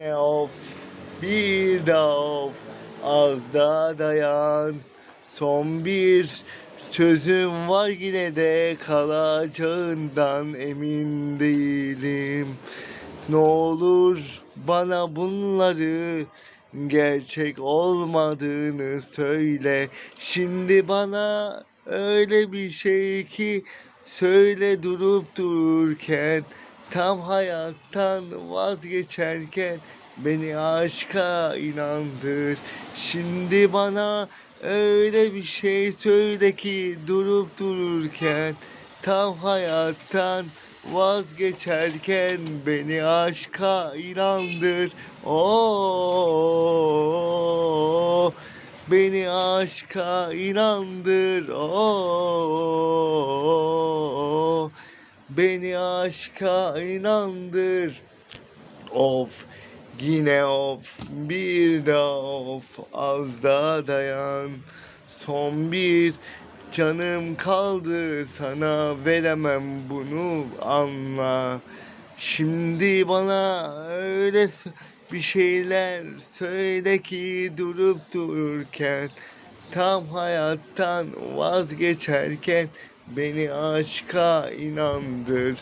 Of bir de of az daha dayan. Son bir sözüm var yine de kalacağından emin değilim. Ne olur bana bunları gerçek olmadığını söyle. Şimdi bana öyle bir şey ki söyle durup dururken Tam hayattan vazgeçerken beni aşka inandır. Şimdi bana öyle bir şey söyle ki durup dururken tam hayattan vazgeçerken beni aşka inandır. Oo, beni aşka inandır. Oo, beni aşka inandır. Of yine of bir de of az daha dayan. Son bir canım kaldı sana veremem bunu anla. Şimdi bana öyle bir şeyler söyle ki durup dururken tam hayattan vazgeçerken beni aşka inandır.